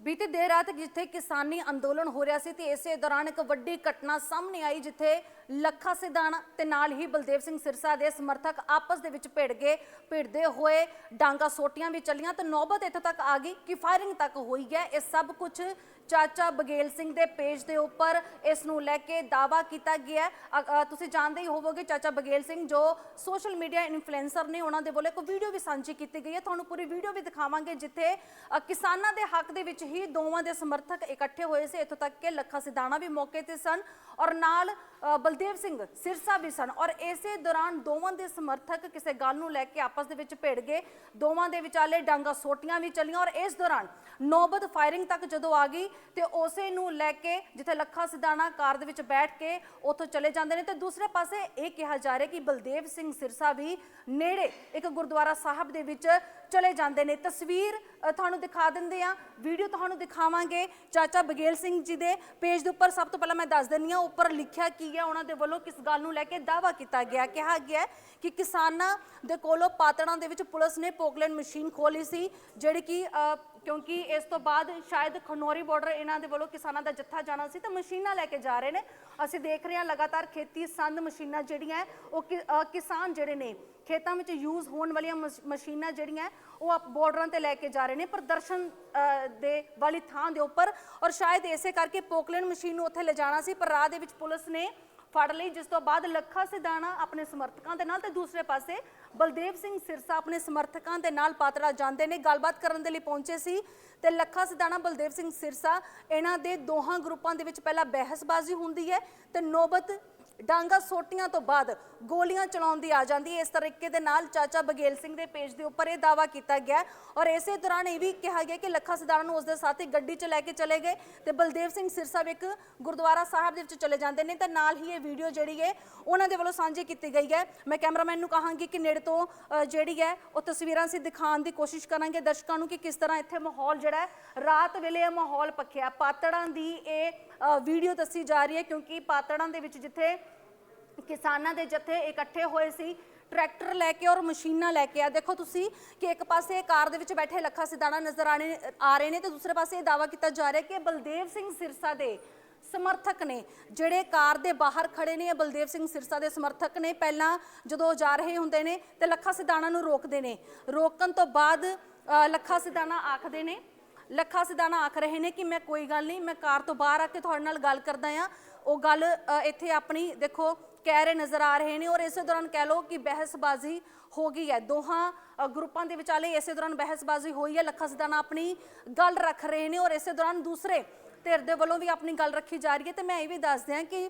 ਬੀਤੀ ਦੇਰ ਰਾਤ ਜਿੱਥੇ ਕਿਸਾਨੀ ਅੰਦੋਲਨ ਹੋ ਰਿਹਾ ਸੀ ਤੇ ਇਸੇ ਦੌਰਾਨ ਇੱਕ ਵੱਡੀ ਘਟਨਾ ਸਾਹਮਣੇ ਆਈ, ਜਿੱਥੇ ਲੱਖਾ ਸਿਧਾਣਾ ਤੇ ਨਾਲ ਹੀ ਬਲਦੇਵ ਸਿੰਘ ਸਿਰਸਾ ਦੇ ਸਮਰਥਕ ਆਪਸ ਦੇ ਵਿੱਚ ਭਿੜ ਗਏ ਭਿੜਦੇ ਹੋਏ ਡਾਂਗਾ ਸੋਟੀਆਂ ਵੀ ਚੱਲੀਆਂ ਤੇ ਨੌਬਤ ਇੱਥੇ ਤੱਕ ਆ ਗਈ ਕਿ ਫਾਇਰਿੰਗ ਤੱਕ ਹੋਈ ਹੈ। ਇਹ ਸਭ ਕੁਝ ਚਾਚਾ ਬਗੇਲ ਸਿੰਘ ਦੇ ਪੇਜ ਦੇ ਉੱਪਰ ਇਸ ਨੂੰ ਲੈ ਕੇ ਦਾਵਾ ਕੀਤਾ ਗਿਆ ਤੁਸੀਂ ਜਾਣਦੇ ਹੀ ਹੋਵੋਗੇ ਚਾਚਾ ਬਗੇਲ ਸਿੰਘ ਜੋ ਸੋਸ਼ਲ ਮੀਡੀਆ ਇਨਫਲੂਐਂਸਰ ਨੇ ਉਹਨਾਂ ਦੇ ਵੱਲੋਂ ਇੱਕ ਵੀਡੀਓ ਵੀ ਸਾਂਝੀ ਕੀਤੀ ਗਈ ਹੈ। ਤੁਹਾਨੂੰ ਪੂਰੀ ਵੀਡੀਓ ਵੀ ਦਿਖਾਵਾਂਗੇ ਜਿੱਥੇ ਕਿਸਾਨਾਂ ਦੇ ਹੱਕ ਦੇ ਵਿੱਚ ਹੀ ਦੋਵਾਂ ਦੇ ਸਮਰਥਕ ਇਕੱਠੇ ਹੋਏ ਸੀ। ਇੱਥੋਂ ਤੱਕ ਕਿ ਲੱਖਾ ਸਿਧਾਣਾ ਵੀ ਮੌਕੇ ਤੇ ਸਨ ਔਰ ਨਾਲ ਅ, ਬਲਦੇਵ ਸਿੰਘ ਸਿਰਸਾ ਵੀ ਸਨ ਔਰ ਇਸੇ ਦੌਰਾਨ ਦੋਵਾਂ ਦੇ ਸਮਰਥਕ ਕਿਸੇ ਗੱਲ ਨੂੰ ਲੈ ਕੇ ਆਪਸ ਦੇ ਵਿੱਚ ਭਿੜ ਗਏ। ਦੋਵਾਂ ਦੇ ਵਿਚਾਲੇ ਡਾਂਗਾ ਸੋਟੀਆਂ ਵੀ ਚੱਲੀਆਂ ਔਰ ਇਸ ਦੌਰਾਨ ਨੌਬਤ ਫਾਇਰਿੰਗ ਤੱਕ ਜਦੋਂ ਆ ਗਈ ਤੇ ਉਸੇ ਨੂੰ ਲੈ ਕੇ ਜਿੱਥੇ ਲੱਖਾ ਸਿਧਾਣਾ ਕਾਰ ਦੇ ਵਿੱਚ ਬੈਠ ਕੇ ਉੱਥੋਂ ਚਲੇ ਜਾਂਦੇ ਨੇ ਤੇ ਦੂਸਰੇ ਪਾਸੇ ਇਹ ਕਿਹਾ ਜਾ ਰਿਹਾ ਕਿ ਬਲਦੇਵ ਸਿੰਘ ਸਿਰਸਾ ਵੀ ਨੇੜੇ ਇੱਕ ਗੁਰਦੁਆਰਾ ਸਾਹਿਬ ਦੇ ਵਿੱਚ ਚਲੇ ਜਾਂਦੇ ਨੇ। ਤਸਵੀਰ ਤੁਹਾਨੂੰ ਦਿਖਾ ਦਿੰਦੇ ਆ ਵੀਡੀਓ ਤੁਹਾਨੂੰ ਦਿਖਾਵਾਂਗੇ। ਚਾਚਾ ਬਗੇਲ ਸਿੰਘ ਜੀ ਦੇ ਪੇਜ ਦੇ ਉੱਪਰ ਸਭ ਤੋਂ ਪਹਿਲਾਂ ਮੈਂ ਦੱਸ ਦਿੰਦੀ ਆ ਉੱਪਰ ਲਿਖਿਆ ਕੀ ਹੈ, ਉਹਨਾਂ ਦੇ ਵੱਲੋਂ ਕਿਸ ਗੱਲ ਨੂੰ ਲੈ ਕੇ ਦਾਵਾ ਕੀਤਾ ਗਿਆ। ਕਿਹਾ ਗਿਆ ਕਿ ਕਿਸਾਨਾਂ ਦੇ ਕੋਲੋਂ ਪਾਤੜਾਂ ਦੇ ਵਿੱਚ ਪੁਲਿਸ ਨੇ ਪੋਕਲੈਂਡ ਮਸ਼ੀਨ ਖੋਲੀ ਸੀ, ਜਿਹੜੀ ਕਿ ਕਿਉਂਕਿ ਇਸ ਤੋਂ ਬਾਅਦ ਸ਼ਾਇਦ ਖਨੌਰੀ ਬਾਰਡਰ ਇਹਨਾਂ ਦੇ ਵੱਲੋਂ ਕਿਸਾਨਾਂ ਦਾ ਜੱਥਾ ਜਾਣਾ ਸੀ, ਤਾਂ ਮਸ਼ੀਨਾਂ ਲੈ ਕੇ ਜਾ ਰਹੇ ਨੇ। ਅਸੀਂ ਦੇਖ ਰਹੇ ਹਾਂ, ਲਗਾਤਾਰ ਖੇਤੀ ਸੰਦ ਮਸ਼ੀਨਾਂ ਜਿਹੜੀਆਂ ਉਹ ਕਿ- ਕਿਸਾਨ ਜਿਹੜੇ ਨੇ ਖੇਤਾਂ ਵਿੱਚ ਯੂਜ਼ ਹੋਣ ਵਾਲੀਆਂ ਮਸ਼- ਮਸ਼ੀਨਾਂ ਜਿਹੜੀਆਂ, ਉਹ ਆਪ ਬਾਰਡਰਾਂ ਤੇ ਲੈ ਕੇ ਜਾ ਰਹੇ ਨੇ ਪ੍ਰਦਰਸ਼ਨ ਦੇ ਵਾਲੀ ਥਾਂ ਦੇ ਉੱਪਰ, ਔਰ ਸ਼ਾਇਦ ਇਸੇ ਕਰਕੇ ਪੋਕਲੈਂਡ ਮਸ਼ੀਨ ਨੂੰ ਉੱਥੇ ਲਿਜਾਣਾ ਸੀ, ਪਰ ਰਾਹ ਦੇ ਵਿੱਚ ਪੁਲਿਸ ਨੇ ਫੜ ਲਈ, ਜਿਸ ਤੋਂ ਬਾਅਦ ਲੱਖਾ ਸਿਧਾਣਾ ਆਪਣੇ ਸਮਰਥਕਾਂ ਦੇ ਨਾਲ ਤੇ ਦੂਸਰੇ ਪਾਸੇ ਬਲਦੇਵ ਸਿੰਘ ਸਿਰਸਾ ਆਪਣੇ ਸਮਰਥਕਾਂ ਦੇ ਨਾਲ ਪਾਤੜਾ ਜਾਂਦੇ ਨੇ, ਗੱਲਬਾਤ ਕਰਨ ਦੇ ਲਈ ਪਹੁੰਚੇ ਸੀ ਤੇ ਲੱਖਾ ਸਿਧਾਣਾ, ਬਲਦੇਵ ਸਿੰਘ ਸਿਰਸਾ, ਇਹਨਾਂ ਦੇ ਦੋਹਾਂ ਗਰੁੱਪਾਂ ਦੇ ਵਿੱਚ ਪਹਿਲਾਂ ਬਹਿਸਬਾਜ਼ੀ ਹੁੰਦੀ ਹੈ ਤੇ ਨੌਬਤ ਡਾਂਗਾ ਸੋਟੀਆਂ ਤੋਂ ਬਾਅਦ ਗੋਲੀਆਂ ਚਲਾਉਣ ਦੀ ਆ ਜਾਂਦੀ ਹੈ। ਇਸ ਤਰੀਕੇ ਦੇ ਨਾਲ ਚਾਚਾ ਬਗੇਲ ਸਿੰਘ ਦੇ ਪੇਜ ਦੇ ਉੱਪਰ ਇਹ ਦਾਵਾ ਕੀਤਾ ਗਿਆ ਔਰ ਇਸੇ ਦੌਰਾਨ ਇਹ ਵੀ ਕਿਹਾ ਗਿਆ ਕਿ ਲੱਖਾ ਸਿਧਾਣਾ ਨੂੰ ਉਸਦੇ ਸਾਥੀ ਗੱਡੀ 'ਚ ਲੈ ਕੇ ਚਲੇ ਗਏ ਤੇ ਬਲਦੇਵ ਸਿੰਘ ਸਿਰਸਾ ਵੀ ਇੱਕ ਗੁਰਦੁਆਰਾ ਸਾਹਿਬ ਦੇ ਵਿੱਚ ਚਲੇ ਜਾਂਦੇ ਨੇ। ਤੇ ਨਾਲ ਹੀ ਇਹ ਵੀਡੀਓ ਜਿਹੜੀ ਹੈ ਉਹਨਾਂ ਦੇ ਵੱਲੋਂ ਸਾਂਝੀ ਕੀਤੀ ਗਈ ਹੈ। ਮੈਂ ਕੈਮਰਾਮੈਨ ਨੂੰ ਕਹਾਂਗੀ ਕਿ ਨੇੜੇ ਤੋਂ ਜਿਹੜੀ ਹੈ ਉਹ ਤਸਵੀਰਾਂ ਅਸੀਂ ਦਿਖਾਉਣ ਦੀ ਕੋਸ਼ਿਸ਼ ਕਰਾਂਗੇ। ਦਰਸ਼ਕਾਂ ਨੂੰ ਕਿ ਕਿਸ ਤਰ੍ਹਾਂ ਇੱਥੇ ਮਾਹੌਲ ਜਿਹੜਾ ਰਾਤ ਵੇਲੇ ਇਹ ਮਾਹੌਲ ਪੱਖਿਆ। ਪਾਤੜਾਂ ਦੀ ਇਹ ਵੀਡੀਓ ਦੱਸੀ ਜਾ ਰਹੀ ਹੈ ਕਿਉਂਕਿ ਪਾਤੜਾਂ ਦੇ ਵਿੱਚ ਜਿੱਥੇ ਕਿਸਾਨਾਂ ਦੇ ਜਥੇ ਇਕੱਠੇ ਹੋਏ ਸੀ ਟਰੈਕਟਰ ਲੈ ਕੇ ਔਰ ਮਸ਼ੀਨਾਂ ਲੈ ਕੇ ਆ। ਦੇਖੋ ਤੁਸੀਂ ਕਿ ਇੱਕ ਪਾਸੇ ਕਾਰ ਦੇ ਵਿੱਚ ਬੈਠੇ ਲੱਖਾ ਸਿਧਾਣਾ ਨਜ਼ਰ ਆਣੇ ਆ ਰਹੇ ਨੇ ਤੇ ਦੂਸਰੇ ਪਾਸੇ ਇਹ ਦਾਵਾ ਕੀਤਾ ਜਾ ਰਿਹਾ ਕਿ ਬਲਦੇਵ ਸਿੰਘ ਸਿਰਸਾ ਦੇ ਸਮਰਥਕ ਨੇ ਜਿਹੜੇ ਕਾਰ ਦੇ ਬਾਹਰ ਖੜੇ ਨੇ ਇਹ ਬਲਦੇਵ ਸਿੰਘ ਸਿਰਸਾ ਦੇ ਸਮਰਥਕ ਨੇ। ਪਹਿਲਾਂ ਜਦੋਂ ਉਹ ਜਾ ਰਹੇ ਹੁੰਦੇ ਨੇ ਤੇ ਲੱਖਾ ਸਿਧਾਣਾ ਨੂੰ ਰੋਕਦੇ ਨੇ। ਰੋਕਣ ਤੋਂ ਬਾਅਦ ਅ, ਲੱਖਾ ਸਿਧਾਣਾ ਆਖਦੇ ਨੇ ਲੱਖਾ ਸਿਧਾਣਾ ਆਖ ਰਹੇ ਨੇ ਕਿ ਮੈਂ ਕੋਈ ਗੱਲ ਨਹੀਂ, ਮੈਂ ਕਾਰ ਤੋਂ ਬਾਹਰ ਆ ਕੇ ਤੁਹਾਡੇ ਨਾਲ ਗੱਲ ਕਰਦਾ ਆ ਉਹ ਗੱਲ ਇੱਥੇ ਆਪਣੀ ਦੇਖੋ ਕਹਿ ਰਹੇ ਨਜ਼ਰ ਆ ਰਹੇ ਨੇ ਔਰ ਇਸੇ ਦੌਰਾਨ ਕਹਿ ਲਓ ਕਿ ਬਹਿਸਬਾਜ਼ੀ ਹੋ ਗਈ ਹੈ। ਦੋਹਾਂ ਗਰੁੱਪਾਂ ਦੇ ਵਿਚਾਲੇ ਇਸੇ ਦੌਰਾਨ ਬਹਿਸਬਾਜ਼ੀ ਹੋਈ ਹੈ। ਲੱਖਾ ਸਿਧਾਣਾ ਆਪਣੀ ਗੱਲ ਰੱਖ ਰਹੇ ਨੇ ਔਰ ਇਸੇ ਦੌਰਾਨ ਦੂਸਰੇ ਧਿਰ ਦੇ ਵੱਲੋਂ ਵੀ ਆਪਣੀ ਗੱਲ ਰੱਖੀ ਜਾ ਰਹੀ ਹੈ। ਤੇ ਮੈਂ ਇਹ ਵੀ ਦੱਸ ਦਿਆਂ ਕਿ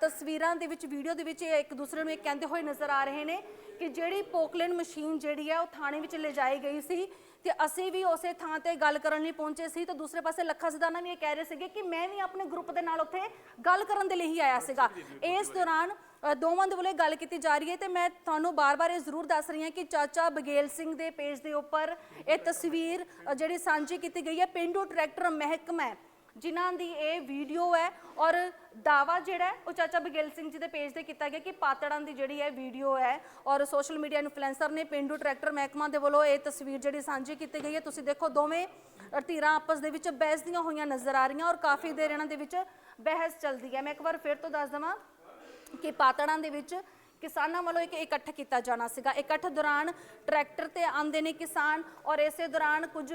ਤਸਵੀਰਾਂ ਦੇ ਵਿੱਚ, ਵੀਡੀਓ ਦੇ ਵਿੱਚ ਇਹ ਇੱਕ ਦੂਸਰੇ ਨੂੰ ਇਹ ਕਹਿੰਦੇ ਹੋਏ ਨਜ਼ਰ ਆ ਰਹੇ ਨੇ ਕਿ ਜਿਹੜੀ ਪੋਕਲੈਂਡ ਮਸ਼ੀਨ ਜਿਹੜੀ ਹੈ ਉਹ ਥਾਣੇ ਵਿੱਚ ਲਿਜਾਈ ਗਈ ਸੀ। ਕਿ ਅਸੀਂ ਵੀ ਉਸੇ ਥਾਂ ਤੇ ਗੱਲ ਕਰਨ ਲਈ ਪਹੁੰਚੇ ਸੀ ਤੇ ਦੂਸਰੇ ਪਾਸੇ ਲੱਖਾ ਸਿਧਾਣਾ ਵੀ ਇਹ ਕਹਿ ਰਹੇ ਸੀਗੇ ਕਿ ਮੈਂ ਵੀ ਆਪਣੇ ਗਰੁੱਪ ਦੇ ਨਾਲ ਉੱਥੇ ਗੱਲ ਕਰਨ ਦੇ ਲਈ ਹੀ ਆਇਆ ਸੀਗਾ। ਇਸ ਦੌਰਾਨ ਦੋਵਾਂ ਦੇ ਵੱਲੋਂ ਇਹ ਗੱਲ ਕੀਤੀ ਜਾ ਰਹੀ ਹੈ ਤੇ ਮੈਂ ਤੁਹਾਨੂੰ ਬਾਰ-ਬਾਰ ਇਹ ਜ਼ਰੂਰ ਦੱਸ ਰਹੀ ਹਾਂ ਕਿ ਚਾਚਾ ਬਗੇਲ ਸਿੰਘ ਦੇ ਪੇਜ ਦੇ ਉੱਪਰ ਇਹ ਤਸਵੀਰ ਜਿਹੜੀ ਸਾਂਝੀ ਕੀਤੀ ਗਈ ਹੈ, ਪਿੰਡੂ ਟਰੈਕਟਰ ਮਹਿਕਮਾ ਜਿਨ੍ਹਾਂ ਦੀ ਇਹ ਵੀਡੀਓ ਹੈ ਔਰ ਦਾਵਾ ਜਿਹੜਾ ਉਹ ਚਾਚਾ ਬਗੇਲ ਸਿੰਘ ਜੀ ਦੇ ਪੇਜ ਤੇ ਕੀਤਾ ਗਿਆ ਕਿ ਪਾਤੜਾਂ ਦੀ ਜਿਹੜੀ ਹੈ ਵੀਡੀਓ ਹੈ ਔਰ ਸੋਸ਼ਲ ਮੀਡੀਆ ਇਨਫਲੂਐਂਸਰ ਨੇ ਪਿੰਡੂ ਟਰੈਕਟਰ ਮਹਿਕਮਾ ਦੇ ਵੱਲੋਂ ਇਹ ਤਸਵੀਰ ਜਿਹੜੀ ਸਾਂਝੀ ਕੀਤੀ ਗਈ ਹੈ। ਤੁਸੀਂ ਦੇਖੋ ਦੋਵੇਂ ਅ, ਧਿਰਾਂ ਆਪਸ ਦੇ ਵਿੱਚ ਬਹਿਸਦੀਆਂ ਹੋਈਆਂ ਨਜ਼ਰ ਆ ਰਹੀਆਂ ਔਰ ਕਾਫੀ ਦੇਰ ਇਹਨਾਂ ਦੇ ਵਿੱਚ ਬਹਿਸ ਚੱਲਦੀ ਹੈ। ਮੈਂ ਇੱਕ ਵਾਰ ਫਿਰ ਤੋਂ ਦੱਸ ਦਵਾਂ ਕਿ ਪਾਤੜਾਂ ਦੇ ਵਿੱਚ ਕਿਸਾਨਾਂ ਵੱਲੋਂ ਇੱਕ ਇਕੱਠ ਕੀਤਾ ਜਾਣਾ ਸੀਗਾ। ਇਕੱਠ ਦੌਰਾਨ ਟਰੈਕਟਰ ਤੇ ਆਉਂਦੇ ਨੇ ਕਿਸਾਨ ਔਰ ਇਸੇ ਦੌਰਾਨ ਕੁਝ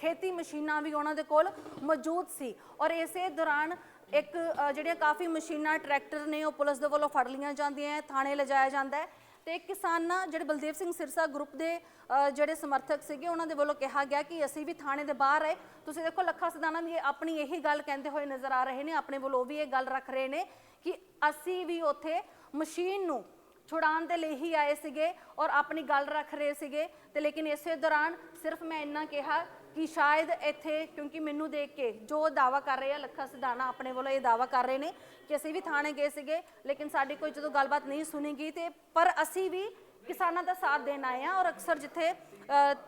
ਖੇਤੀ ਮਸ਼ੀਨਾਂ ਵੀ ਉਹਨਾਂ ਦੇ ਕੋਲ ਮੌਜੂਦ ਸੀ। ਔਰ ਇਸੇ ਦੌਰਾਨ ਇੱਕ ਜਿਹੜੀਆਂ ਕਾਫੀ ਮਸ਼ੀਨਾਂ, ਟਰੈਕਟਰ ਨੇ, ਉਹ ਪੁਲਿਸ ਦੇ ਵੱਲੋਂ ਫੜ ਲਈਆਂ ਜਾਂਦੀਆਂ ਥਾਣੇ ਲਿਜਾਇਆ ਜਾਂਦਾ ਹੈ। ਤੇ ਕਿਸਾਨਾਂ, ਜਿਹੜੇ ਬਲਦੇਵ ਸਿੰਘ ਸਿਰਸਾ ਗਰੁੱਪ ਦੇ ਜਿਹੜੇ ਸਮਰਥਕ ਸੀਗੇ, ਉਹਨਾਂ ਦੇ ਵੱਲੋਂ ਕਿਹਾ ਗਿਆ ਕਿ ਅਸੀਂ ਵੀ ਥਾਣੇ ਦੇ ਬਾਹਰ ਆਏ। ਤੁਸੀਂ ਦੇਖੋ, ਲੱਖਾ ਸਦਾਨਾ ਵੀ ਆਪਣੀ ਇਹੀ ਗੱਲ ਕਹਿੰਦੇ ਹੋਏ ਨਜ਼ਰ ਆ ਰਹੇ ਨੇ, ਆਪਣੇ ਵੱਲੋਂ ਵੀ ਇਹ ਗੱਲ ਰੱਖ ਰਹੇ ਨੇ ਕਿ ਅਸੀਂ ਵੀ ਉੱਥੇ ਮਸ਼ੀਨ ਨੂੰ ਛੁਡਾਉਣ ਦੇ ਲਈ ਹੀ ਆਏ ਸੀਗੇ ਔਰ ਆਪਣੀ ਗੱਲ ਰੱਖ ਰਹੇ ਸੀਗੇ। ਤੇ ਲੇਕਿਨ ਇਸੇ ਦੌਰਾਨ ਸਿਰਫ ਮੈਂ ਇੰਨਾ ਕਿਹਾ ਕਿ ਸ਼ਾਇਦ ਇੱਥੇ, ਕਿਉਂਕਿ ਮੈਨੂੰ ਦੇਖ ਕੇ ਜੋ ਦਾਵਾ ਕਰ ਰਹੇ ਆ, ਲੱਖਾ ਸਿਧਾਣਾ ਆਪਣੇ ਵੱਲੋਂ ਇਹ ਦਾਵਾ ਕਰ ਰਹੇ ਨੇ ਕਿ ਅਸੀਂ ਵੀ ਥਾਣੇ ਗਏ ਸੀਗੇ, ਲੇਕਿਨ ਸਾਡੀ ਕੋਈ ਜਦੋਂ ਗੱਲਬਾਤ ਨਹੀਂ ਸੁਣੀ ਗਈ ਤੇ ਪਰ ਅਸੀਂ ਵੀ ਕਿਸਾਨਾਂ ਦਾ ਸਾਥ ਦੇਣ ਆਏ ਆ ਔਰ ਅਕਸਰ ਜਿੱਥੇ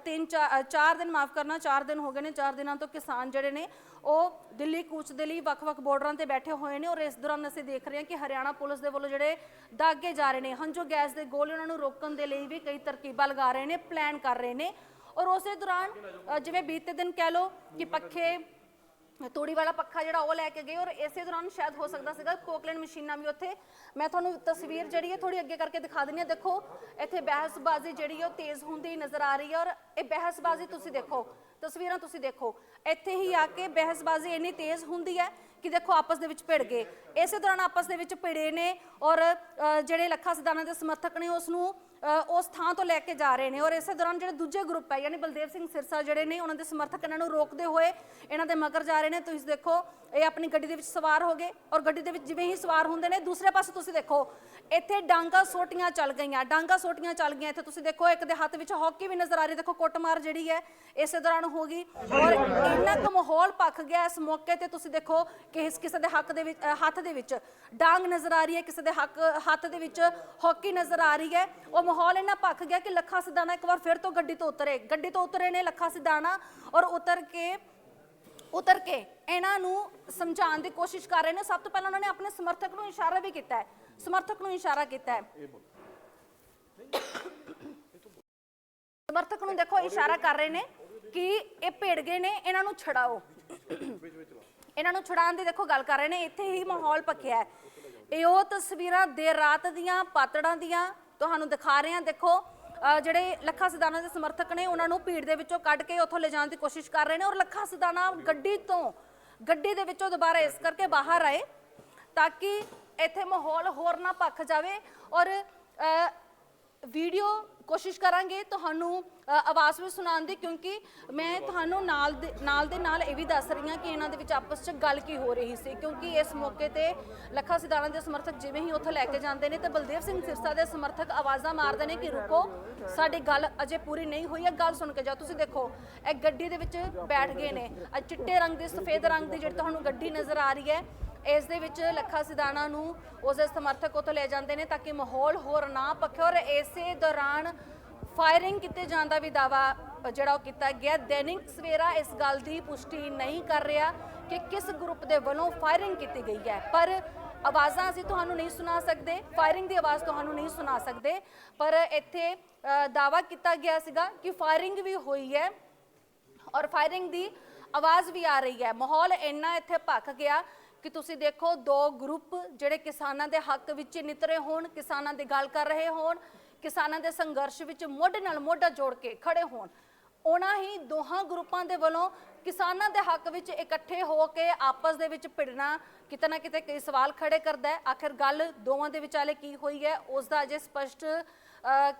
ਤਿੰਨ ਚਾ- ਚਾਰ ਦਿਨ ਮਾਫ ਕਰਨਾ, ਚਾਰ ਦਿਨ ਹੋ ਗਏ ਨੇ, ਚਾਰ ਦਿਨਾਂ ਤੋਂ ਕਿਸਾਨ ਜਿਹੜੇ ਨੇ, ਉਹ ਦਿੱਲੀ ਕੂਚ ਦੇ ਲਈ ਵੱਖ-ਵੱਖ ਬਾਰਡਰਾਂ ਤੇ ਬੈਠੇ ਹੋਏ ਨੇ ਔਰ ਇਸ ਦੌਰਾਨ ਅਸੀਂ ਦੇਖ ਰਹੇ ਹਾਂ ਕਿ ਹਰਿਆਣਾ ਪੁਲਿਸ ਦੇ ਵੱਲੋਂ ਜਿਹੜੇ ਦਾਗੇ ਜਾ ਰਹੇ ਨੇ, ਹੰਝੋ ਗੈਸ ਦੇ ਗੋਲੇ ਉਹਨਾਂ ਨੂੰ ਰੋਕਣ ਦੇ ਲਈ ਵੀ ਕਈ ਤਰਕੀਬਾਂ ਲਗਾ ਰਹੇ ਨੇ, ਪਲਾਨ ਕਰ ਰਹੇ ਨੇ ਔਰ ਉਸੇ ਦੌਰਾਨ ਅ, ਜਿਵੇਂ ਬੀਤੇ ਦਿਨ ਕਹਿ ਲਓ ਕਿ ਪੱਖੇ ਤੂੜੀ ਵਾਲਾ ਪੱਖਾ ਜਿਹੜਾ ਉਹ ਲੈ ਕੇ ਗਏ ਔਰ ਇਸੇ ਦੌਰਾਨ ਸ਼ਾਇਦ ਹੋ ਸਕਦਾ ਸੀਗਾ ਕੋਕਲੈਂਡ ਮਸ਼ੀਨਾਂ ਵੀ ਉੱਥੇ। ਮੈਂ ਤੁਹਾਨੂੰ ਤਸਵੀਰ ਜਿਹੜੀ ਹੈ ਥੋੜੀ ਅੱਗੇ ਕਰਕੇ ਦਿਖਾ ਦਿੰਦੀ ਹਾਂ। ਦੇਖੋ ਇੱਥੇ ਬਹਿਸਬਾਜ਼ੀ ਜਿਹੜੀ ਹੈ ਉਹ ਤੇਜ਼ ਹੁੰਦੀ ਨਜ਼ਰ ਆ ਰਹੀ ਹੈ ਔਰ ਇਹ ਬਹਿਸਬਾਜ਼ੀ ਤੁਸੀਂ ਦੇਖੋ ਤਸਵੀਰਾਂ ਤੁਸੀਂ ਦੇਖੋ। ਇੱਥੇ ਹੀ ਆ ਕੇ ਬਹਿਸਬਾਜ਼ੀ ਇੰਨੀ ਤੇਜ਼ ਹੁੰਦੀ ਹੈ ਕਿ ਦੇਖੋ ਆਪਸ ਦੇ ਵਿੱਚ ਭਿੜ ਗਏ। ਇਸੇ ਦੌਰਾਨ ਆਪਸ ਦੇ ਵਿੱਚ ਭਿੜੇ ਨੇ ਔਰ ਅ, ਜਿਹੜੇ ਲੱਖਾ ਸਿਧਾਣਾ ਦੇ ਸਮਰਥਕ ਨੇ ਉਸ ਨੂੰ ਉਸ ਥਾਂ ਤੋਂ ਲੈ ਕੇ ਜਾ ਰਹੇ ਨੇ ਔਰ ਇਸੇ ਦੌਰਾਨ ਜਿਹੜੇ ਦੂਜੇ ਗਰੁੱਪ ਹੈ, ਯਾਨੀ ਬਲਦੇਵ ਸਿੰਘ ਸਿਰਸਾ ਜਿਹੜੇ ਨੇ, ਉਹਨਾਂ ਦੇ ਸਮਰਥਕ ਇਹਨਾਂ ਨੂੰ ਰੋਕਦੇ ਹੋਏ ਇਹਨਾਂ ਦੇ ਮਗਰ ਜਾ ਰਹੇ ਨੇ। ਤੁਸੀਂ ਦੇਖੋ, ਇਹ ਆਪਣੀ ਗੱਡੀ ਦੇ ਵਿੱਚ ਸਵਾਰ ਹੋ ਗਏ ਔਰ ਗੱਡੀ ਦੇ ਵਿੱਚ ਜਿਵੇਂ ਹੀ ਸਵਾਰ ਹੁੰਦੇ ਨੇ, ਦੂਸਰੇ ਪਾਸੇ ਤੁਸੀਂ ਦੇਖੋ, ਇੱਥੇ ਡਾਂਗਾ ਸੋਟੀਆਂ ਚੱਲ ਗਈਆਂ, ਡਾਂਗਾ ਸੋਟੀਆਂ ਚੱਲ ਗਈਆਂ। ਇੱਥੇ ਤੁਸੀਂ ਦੇਖੋ, ਇੱਕ ਦੇ ਹੱਥ ਵਿੱਚ ਹਾਕੀ ਵੀ ਨਜ਼ਰ ਆ ਰਹੀ ਦੇਖੋ, ਕੁੱਟਮਾਰ ਜਿਹੜੀ ਹੈ, ਇਸੇ ਦੌਰਾਨ ਹੋ ਗਈ ਔਰ ਇੰਨਾ ਕੁ ਮਾਹੌਲ ਪੱਕ ਗਿਆ ਇਸ ਮੌਕੇ ਤੇ। ਤੁਸੀਂ ਦੇਖੋ ਕਿ ਇਸ ਕਿਸੇ ਦੇ ਹੱਕ ਦੇ ਵਿੱਚ ਹੱਥ ਦੇ ਵਿੱਚ ਡਾਂਗ ਨਜ਼ਰ ਆ ਰਹੀ ਹੈ, ਕਿਸੇ ਦੇ ਹੱਕ, ਹੱਥ ਦੇ ਵਿੱਚ ਹਾਕੀ ਨਜ਼ਰ ਆ ਰਹੀ ਹੈ। ਉਹ ਮਾਹੌਲ ਇੰਨਾ ਪੱਕ ਗਿਆ ਕਿ ਲੱਖਾ ਸਿਧਾਣਾ ਇੱਕ ਵਾਰ ਫਿਰ ਤੋਂ ਗੱਡੀ ਤੋਂ ਉਤਰੇ। ਗੱਡੀ ਤੋਂ ਉਤਰੇ ਨੇ ਲੱਖਾ ਸਿਧਾਣਾ ਔਰ ਉਤਰ ਕੇ ਉਤਰ ਕੇ ਇਹਨਾਂ ਨੂੰ ਸਮਝਾਉਣ ਦੀ ਕੋਸ਼ਿਸ਼ ਕਰ ਰਹੇ ਨੇ। ਸਭ ਤੋਂ ਪਹਿਲਾਂ ਉਹਨਾਂ ਨੇ ਆਪਣੇ ਸਮਰਥਕ ਨੂੰ ਇਸ਼ਾਰਾ ਵੀ ਕੀਤਾ ਹੈ। ਸਮਰਥਕ ਨੂੰ ਇਸ਼ਾਰਾ ਕੀਤਾ ਹੈ। ਸਮਰਥਕ ਨੂੰ ਦੇਖੋ, ਇਸ਼ਾਰਾ ਕਰ ਰਹੇ ਨੇ ਕਿ ਇਹ ਭਿੜ ਗਏ ਨੇ, ਇਹਨਾਂ ਨੂੰ ਛਡਾਓ। ਇਹਨਾਂ ਨੂੰ ਛਡਾਉਣ ਦੀ ਦੇਖੋ ਗੱਲ ਕਰ ਰਹੇ ਨੇ। ਇੱਥੇ ਹੀ ਮਾਹੌਲ ਪੱਕਿਆ ਹੈ। ਇਹ ਤਸਵੀਰਾਂ ਦੇਰ ਰਾਤ ਦੀਆਂ, ਪਾਤੜਾਂ ਦੀਆਂ ਤੁਹਾਨੂੰ ਦਿਖਾ ਰਹੇ ਹਾਂ। ਦੇਖੋ ਜਿਹੜੇ ਲੱਖਾ ਸਿਧਾਣਾ ਦੇ ਸਮਰਥਕ ਨੇ, ਉਹਨਾਂ ਨੂੰ ਭੀੜ ਦੇ ਵਿੱਚੋਂ ਕੱਢ ਕੇ ਉੱਥੋਂ ਲਿਜਾਣ ਦੀ ਕੋਸ਼ਿਸ਼ ਕਰ ਰਹੇ ਨੇ ਔਰ ਲੱਖਾ ਸਿਧਾਣਾ ਗੱਡੀ ਤੋਂ, ਗੱਡੀ ਦੇ ਵਿੱਚੋਂ ਦੁਬਾਰਾ ਇਸ ਕਰਕੇ ਬਾਹਰ ਆਏ ਤਾਂ ਕਿ ਇੱਥੇ ਮਾਹੌਲ ਹੋਰ ਨਾ ਭੱਖ ਜਾਵੇ ਔਰ ਵੀਡੀਓ ਕੋਸ਼ਿਸ਼ ਕਰਾਂਗੇ ਤੁਹਾਨੂੰ ਆਵਾਜ਼ ਵੀ ਸੁਣਾਉਣ ਦੀ, ਕਿਉਂਕਿ ਮੈਂ ਤੁਹਾਨੂੰ ਨਾਲ ਦੇ ਨਾਲ ਦੇ ਨਾਲ ਇਹ ਵੀ ਦੱਸ ਰਹੀ ਹਾਂ ਕਿ ਇਹਨਾਂ ਦੇ ਵਿੱਚ ਆਪਸ 'ਚ ਗੱਲ ਕੀ ਹੋ ਰਹੀ ਸੀ, ਕਿਉਂਕਿ ਇਸ ਮੌਕੇ ਤੇ ਲੱਖਾ ਸਿਧਾਣਾ ਦੇ ਸਮਰਥਕ ਜਿਵੇਂ ਹੀ ਉੱਥੇ ਲੈ ਕੇ ਜਾਂਦੇ ਨੇ ਤੇ ਬਲਦੇਵ ਸਿੰਘ ਸਿਰਸਾ ਦੇ ਸਮਰਥਕ ਆਵਾਜ਼ਾਂ ਮਾਰਦੇ ਨੇ ਕਿ ਰੁਕੋ, ਸਾਡੀ ਗੱਲ ਅਜੇ ਪੂਰੀ ਨਹੀਂ ਹੋਈ ਹੈ ਗੱਲ ਸੁਣ ਕੇ ਜਾਓ। ਤੁਸੀਂ ਦੇਖੋ, ਇਹ ਗੱਡੀ ਦੇ ਵਿੱਚ ਬੈਠ ਗਏ ਨੇ ਚਿੱਟੇ ਰੰਗ ਦੀ, ਸਫੇਦ ਰੰਗ ਦੀ ਜਿਹੜੀ ਤੁਹਾਨੂੰ ਗੱਡੀ ਨਜ਼ਰ ਆ ਰਹੀ ਹੈ ਇਸ ਦੇ ਵਿੱਚ ਲੱਖਾ ਸਿਧਾਣਾ ਨੂੰ ਉਸ ਦੇ ਸਮਰਥਕ ਉੱਥੋਂ ਲੈ ਜਾਂਦੇ ਨੇ ਤਾਂ ਕਿ ਮਾਹੌਲ ਹੋਰ ਨਾ ਪੱਕੇ ਔਰ ਇਸੇ ਦੌਰਾਨ ਫਾਇਰਿੰਗ ਕੀਤੇ ਜਾਣ ਦਾ ਵੀ ਦਾਵਾ ਜਿਹੜਾ ਉਹ ਕੀਤਾ ਗਿਆ। ਦੈਨਿਕ ਸਵੇਰਾ ਇਸ ਗੱਲ ਦੀ ਪੁਸ਼ਟੀ ਨਹੀਂ ਕਰ ਰਿਹਾ ਕਿ ਕਿਸ ਗਰੁੱਪ ਦੇ ਵੱਲੋਂ ਫਾਇਰਿੰਗ ਕੀਤੀ ਗਈ ਹੈ। ਪਰ ਆਵਾਜ਼ਾਂ ਅਸੀਂ ਤੁਹਾਨੂੰ ਨਹੀਂ ਸੁਣਾ ਸਕਦੇ ਫਾਇਰਿੰਗ ਦੀ ਆਵਾਜ਼ ਤੁਹਾਨੂੰ ਨਹੀਂ ਸੁਣਾ ਸਕਦੇ ਪਰ ਇੱਥੇ ਅ, ਦਾਵਾ ਕੀਤਾ ਗਿਆ ਸੀਗਾ ਕਿ ਫਾਇਰਿੰਗ ਵੀ ਹੋਈ ਹੈ ਔਰ ਫਾਇਰਿੰਗ ਦੀ ਆਵਾਜ਼ ਵੀ ਆ ਰਹੀ ਹੈ। ਮਾਹੌਲ ਇੰਨਾ ਇੱਥੇ ਭੱਕ ਗਿਆ ਕਿ ਤੁਸੀਂ ਦੇਖੋ ਦੋ ਗਰੁੱਪ ਜਿਹੜੇ ਕਿਸਾਨਾਂ ਦੇ ਹੱਕ ਵਿੱਚ ਨਿਤਰੇ ਹੋਣ, ਕਿਸਾਨਾਂ ਦੀ ਗੱਲ ਕਰ ਰਹੇ ਹੋਣ, ਕਿਸਾਨਾਂ ਦੇ ਸੰਘਰਸ਼ ਵਿੱਚ ਮੋਢੇ ਨਾਲ ਮੋਢਾ ਜੋੜ ਕੇ ਖੜੇ ਹੋਣ। ਉਹਨਾਂ ਹੀ ਦੋਹਾਂ ਗਰੁੱਪਾਂ ਦੇ ਵੱਲੋਂ ਕਿਸਾਨਾਂ ਦੇ ਹੱਕ ਵਿੱਚ ਇਕੱਠੇ ਹੋ ਕੇ ਆਪਸ ਦੇ ਵਿੱਚ ਭਿੜਨਾ ਕਿਤੇ ਨਾ ਕਿਤੇ ਕਈ ਸਵਾਲ ਖੜੇ ਕਰਦਾ ਹੈ। ਆਖਿਰ ਗੱਲ ਦੋਵਾਂ ਦੇ ਵਿਚਾਲੇ ਕੀ ਹੋਈ ਹੈ, ਉਸ ਦਾ ਅਜੇ ਸਪਸ਼ਟ